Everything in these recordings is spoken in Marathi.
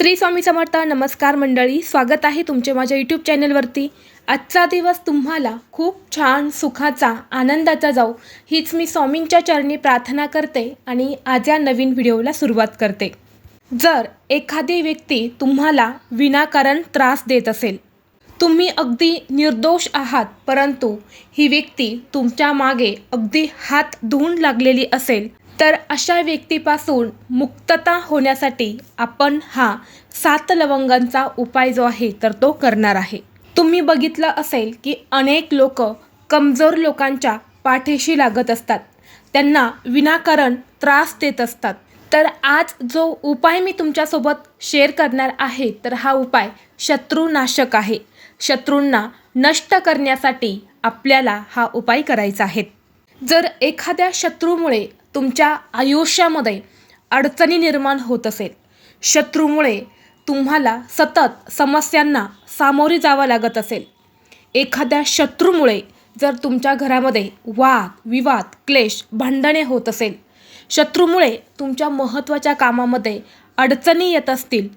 श्री स्वामी समर्थ नमस्कार मंडळी. स्वागत आहे तुमचे माझ्या यूट्यूब चॅनलवरती आजचा दिवस तुम्हाला खूप छान सुखाचा आनंदाचा जाऊ हीच मी स्वामींच्या चरणी प्रार्थना करते आणि आज या नवीन व्हिडिओला सुरुवात करते. जर एखादी व्यक्ती तुम्हाला विनाकारण त्रास देत असेल तुम्ही अगदी निर्दोष आहात परंतु ही व्यक्ती तुमच्या मागे अगदी हात धुवून लागलेली असेल तर अशा व्यक्तीपासून मुक्तता होण्यासाठी आपण हा सात लवंगांचा उपाय जो आहे तर तो करणार आहे. तुम्ही बघितलं असेल की अनेक लोक कमजोर लोकांच्या पाठीशी लागत असतात. त्यांना विनाकारण त्रास देत असतात. तर आज जो उपाय मी तुमच्यासोबत शेअर करणार आहे तर हा उपाय शत्रुनाशक आहे. शत्रूंना नष्ट करण्यासाठी आपल्याला हा उपाय करायचा आहे. जर एखाद्या शत्रूमुळे तुमच्या आयुष्यामध्ये अडचणी निर्माण होत असेल. शत्रूमुळे तुम्हाला सतत समस्यांना सामोरे जावं लागत असेल. एखाद्या शत्रूमुळे जर तुमच्या घरामध्ये वाद विवाद क्लेश भांडणे होत असेल. शत्रूमुळे तुमच्या महत्त्वाच्या कामामध्ये अडचणी येत असतील.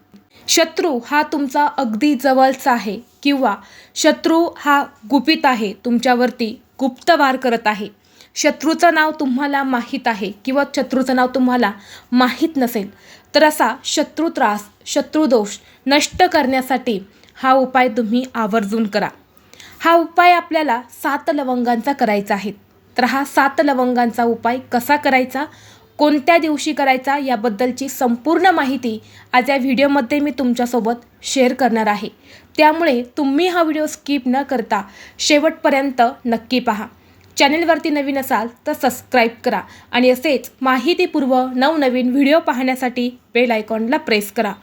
शत्रू हा तुमचा अगदी जवळचा आहे किंवा शत्रू हा गुपित आहे तुमच्यावरती गुप्तवार करत आहे. शत्रूचं नाव तुम्हाला माहीत आहे किंवा शत्रूचं नाव तुम्हाला माहीत नसेल तर असा शत्रू त्रास शत्रुदोष नष्ट करण्यासाठी हा उपाय तुम्ही आवर्जून करा. हा उपाय आपल्याला सात लवंगांचा करायचा आहे. तर हा सात लवंगांचा उपाय कसा करायचा कोणत्या दिवशी करायचा याबद्दलची संपूर्ण माहिती आज या व्हिडिओमध्ये मी तुमच्यासोबत शेअर करणार आहे. त्यामुळे तुम्ही हा व्हिडिओ स्किप न करता शेवटपर्यंत नक्की पहा. चॅनेलवरती नवीन असाल तर सबस्क्राईब करा आणि असेच माहितीपूर्व नवनवीन व्हिडिओ पाहण्यासाठी बेल आयकॉनला प्रेस करा.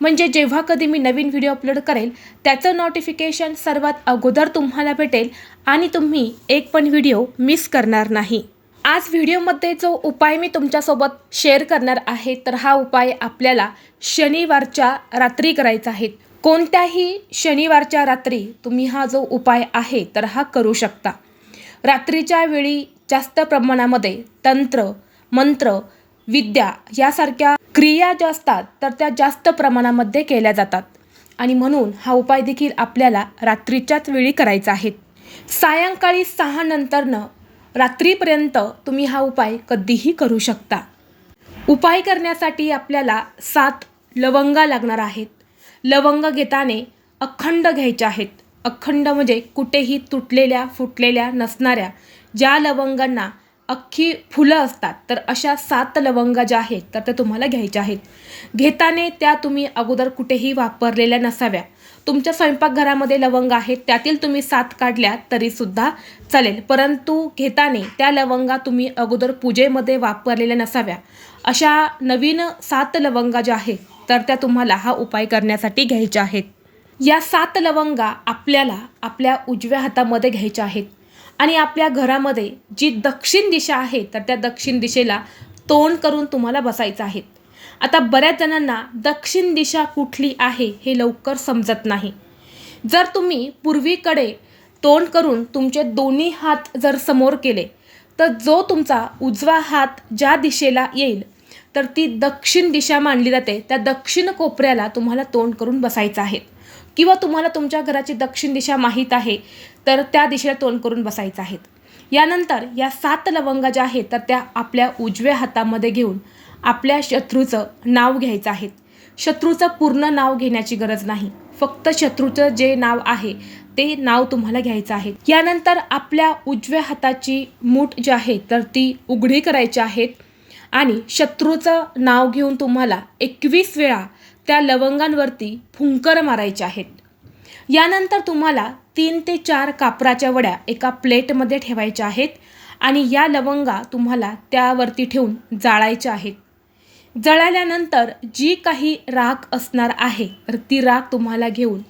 म्हणजे जेव्हा कधी मी नवीन व्हिडिओ अपलोड करेल त्याचं नोटिफिकेशन सर्वात अगोदर तुम्हाला भेटेल आणि तुम्ही एक पण व्हिडिओ मिस करणार नाही. आज व्हिडिओमध्ये जो उपाय मी तुमच्यासोबत शेअर करणार आहे तर हा उपाय आपल्याला शनिवारच्या रात्री करायचा आहे. कोणत्याही शनिवारच्या रात्री तुम्ही हा जो उपाय आहे तर हा करू शकता. रात्रीच्या वेळी जास्त प्रमाणामध्ये तंत्र मंत्र विद्या यासारख्या क्रिया ज्या असतात तर त्या जास्त प्रमाणामध्ये केल्या जातात. आणि म्हणून हा उपाय देखील आपल्याला रात्रीच्याच वेळी करायचा आहे. सायंकाळी सहा नंतरनं रात्रीपर्यंत तुम्ही हा उपाय कधीही करू शकता. उपाय करण्यासाठी आपल्याला सात लवंगा लागणार आहेत. लवंग घेताने अखंड घ्यायच्या आहेत. अखंड म्हणजे कुठेही तुटलेल्या फुटलेल्या नसणाऱ्या ज्या लवंगांना अख्खी फुलं असतात तर अशा सात लवंगा ज्या आहेत तर त्या तुम्हाला घ्यायच्या आहेत. घेताने त्या तुम्ही अगोदर कुठेही वापरलेल्या नसाव्या. तुमच्या स्वयंपाकघरामध्ये लवंग आहेत त्यातील तुम्ही सात काढल्या तरीसुद्धा चालेल. परंतु घेताने त्या लवंगा तुम्ही अगोदर पूजेमध्ये वापरलेल्या नसाव्या. अशा नवीन सात लवंगा ज्या आहेत तर त्या तुम्हाला हा उपाय करण्यासाठी घ्यायच्या आहेत. या सात लवंगा आपल्याला आपल्या उजव्या हातामध्ये घ्यायच्या आहेत. आणि आपल्या घरामध्ये जी दक्षिण दिशा आहे तर त्या दक्षिण दिशेला तोंड करून तुम्हाला बसायचं आहे. आता बऱ्याच जणांना दक्षिण दिशा कुठली आहे हे लवकर समजत नाही. जर तुम्ही पूर्वीकडे तोंड करून तुमचे दोन्ही हात जर समोर केले तर जो तुमचा उजवा हात ज्या दिशेला येईल तर ती दक्षिण दिशा मानली जाते. त्या दक्षिण कोपऱ्याला तुम्हाला तोंड करून बसायचं आहे. किंवा तुम्हाला तुमच्या घराची दक्षिण दिशा माहीत आहे तर त्या दिशेला तोंड करून बसायचं आहेत यानंतर या सात लवंगा ज्या आहेत तर त्या आपल्या उजव्या हातामध्ये घेऊन आपल्या शत्रूचं नाव घ्यायचं आहे. शत्रूचं पूर्ण नाव घेण्याची गरज नाही. फक्त शत्रूचं जे नाव आहे ते नाव तुम्हाला घ्यायचं आहे. यानंतर आपल्या उजव्या हाताची मूठ जी आहे तर ती उघडी करायची आहेत आणि शत्रूचं नाव घेऊन तुम्हाला एकवीस वेळा त्या लवंगांवरती फुंकर मारायचे आहेत. यानंतर तुम्हाला तीन ते चार कापराच्या वड्या एका प्लेटमध्ये ठेवायच्या आहेत आणि या लवंगा तुम्हाला त्यावरती ठेवून जाळायच्या आहेत. जळाल्यानंतर जी काही राख असणार आहे तर ती राख तुम्हाला घेऊन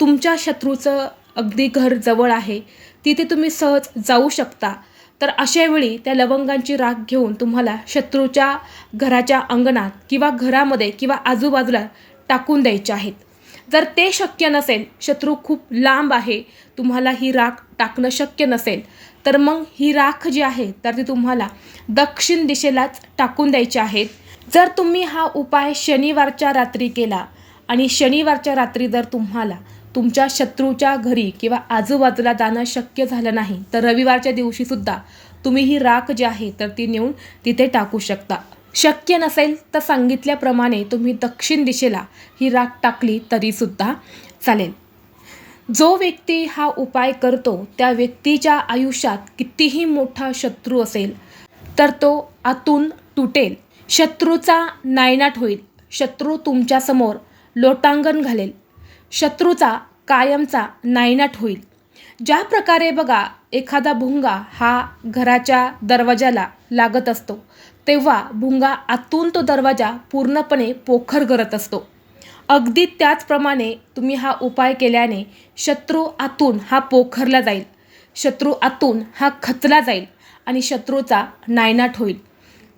तुमच्या शत्रूचं अगदी घर जवळ आहे. तिथे तुम्ही सहज जाऊ शकता. तर अशावेळी त्या लवंगांची राख घेऊन तुम्हाला शत्रूच्या घराच्या अंगणात किंवा घरामध्ये किंवा आजूबाजूला टाकून द्यायचे आहेत. जर ते शक्य नसेल शत्रू खूप लांब आहे तुम्हाला ही राख टाकणं शक्य नसेल तर मग ही राख जी आहे तर ती तुम्हाला दक्षिण दिशेलाच टाकून द्यायची आहेत जर तुम्ही हा उपाय शनिवारच्या रात्री केला आणि शनिवारच्या रात्री जर तुम्हाला तुमच्या शत्रूच्या घरी किंवा आजूबाजूला जाणं शक्य झालं नाही तर रविवारच्या दिवशीसुद्धा तुम्ही ही राख जी आहे तर ती नेऊन तिथे टाकू शकता. शक्य नसेल तर सांगितल्याप्रमाणे तुम्ही दक्षिण दिशेला ही राख टाकली तरीसुद्धा चालेल. जो व्यक्ती हा उपाय करतो त्या व्यक्तीच्या आयुष्यात कितीही मोठा शत्रू असेल तर तो आतून तुटेल. शत्रूचा नायनाट होईल. शत्रू तुमच्यासमोर लोटांगण घालेल. शत्रूचा कायमचा नायनाट होईल. ज्या प्रकारे बघा एखादा भुंगा हा घराच्या दरवाजाला लागत असतो तेव्हा भुंगा आतून तो दरवाजा पूर्णपणे पोखर करत असतो. अगदी त्याचप्रमाणे तुम्ही हा उपाय केल्याने शत्रू आतून हा पोखरला जाईल. शत्रू आतून हा खचला जाईल आणि शत्रूचा नायनाट होईल.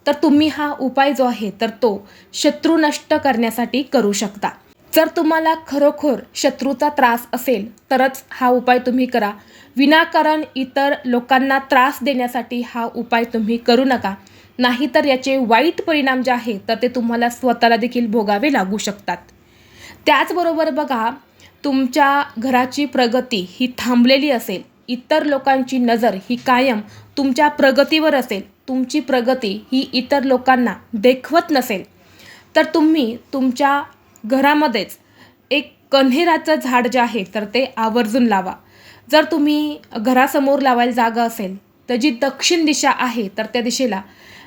तर तुम्ही हा उपाय जो आहे तर तो शत्रू नष्ट करण्यासाठी करू शकता. जर तुम्हाला खरोखर शत्रूचा त्रास असेल तरच हा उपाय तुम्ही करा. विनाकारण इतर लोकांना त्रास देण्यासाठी हा उपाय तुम्ही करू नका. नाहीतर याचे वाईट परिणाम जे आहे तर ते तुम्हाला स्वतःला देखील भोगावे लागू शकतात. त्याचबरोबर बघा तुमच्या घराची प्रगती ही थांबलेली असेल. इतर लोकांची नजर ही कायम तुमच्या प्रगतीवर असेल. तुमची प्रगती ही इतर लोकांना देखवत नसेल. तर तुम्ही तुमच्या घरामध्येच एक कन्हेराचं झाड जे आहे तर ते आवर्जून लावा. जर तुम्ही घरासमोर लावायला जागा असेल तर जी दक्षिण दिशा आहे तर त्या दिशेला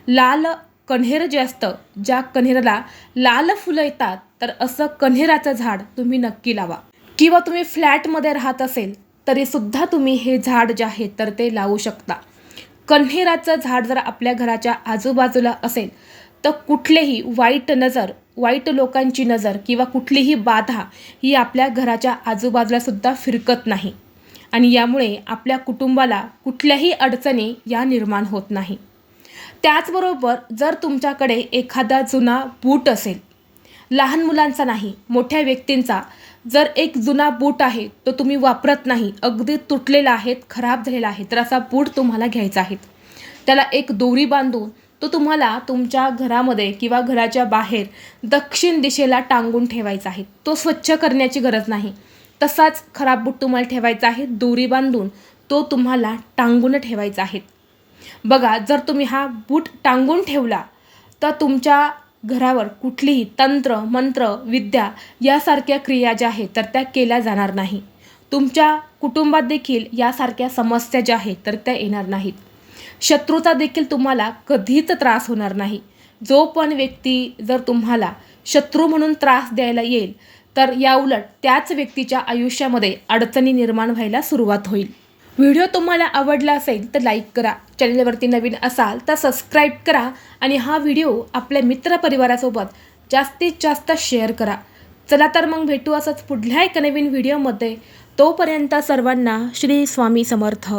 लाल कन्हेर जे असतं ज्या कन्हेराला लाल फुलं येतात तर असं कन्हेराचं झाड तुम्ही नक्की लावा. किंवा तुम्ही फ्लॅटमध्ये राहत असेल तरीसुद्धा तुम्ही हे झाड जे आहे तर ते लावू शकता. कन्हेराचं झाड जर आपल्या घराच्या आजूबाजूला असेल तर कुठलेही वाईट नजर वाईट लोकांची नजर किंवा कुठलीही बाधा ही आपल्या घराच्या आजूबाजूला सुद्धा फिरकत नाही. आणि यामुळे आपल्या कुटुंबाला कुठल्याही अडचणी या निर्माण होत नाही. त्याचबरोबर जर तुमच्याकडे एखादा जुना बूट असेल लहान मुलांचा नाही मोठ्या व्यक्तींचा जर एक जुना बूट आहे तो तुम्ही वापरत नाही अगदी तुटलेला आहे खराब झालेला आहे तर असा बूट तुम्हाला घ्यायचा आहे. त्याला एक दोरी बांधून तो तुम्हाला तुमच्या घरामध्ये किंवा घराच्या बाहेर दक्षिण दिशेला टांगून ठेवायचा आहे. तो स्वच्छ करण्याची गरज नाही. तसाच खराब बूट तुम्हाला ठेवायचा आहे दोरी बांधून तो तुम्हाला टांगून ठेवायचा आहे. बघा जर तुम्ही हा बूट टांगून ठेवला तर तुमच्या घरावर कुठलीही तंत्र मंत्र विद्या यासारख्या क्रिया ज्या आहेत तर त्या केल्या जाणार नाही. तुमच्या कुटुंबात देखील यासारख्या समस्या ज्या आहेत तर त्या येणार नाहीत. शत्रूचा देखील तुम्हाला कधीच त्रास होणार नाही. जो पण व्यक्ती जर तुम्हाला शत्रू म्हणून त्रास द्यायला येईल तर याउलट त्याच व्यक्तीच्या आयुष्यामध्ये अडचणी निर्माण व्हायला सुरुवात होईल. व्हिडिओ तुम्हाला आवडला असेल तर लाईक करा. चॅनलवरती नवीन असाल तर सबस्क्राईब करा आणि हा व्हिडिओ आपल्या मित्रपरिवारासोबत जास्तीत जास्त शेअर करा. चला तर मग भेटू असंच पुढल्या एका नवीन व्हिडिओमध्ये. तोपर्यंत सर्वांना श्री स्वामी समर्थ.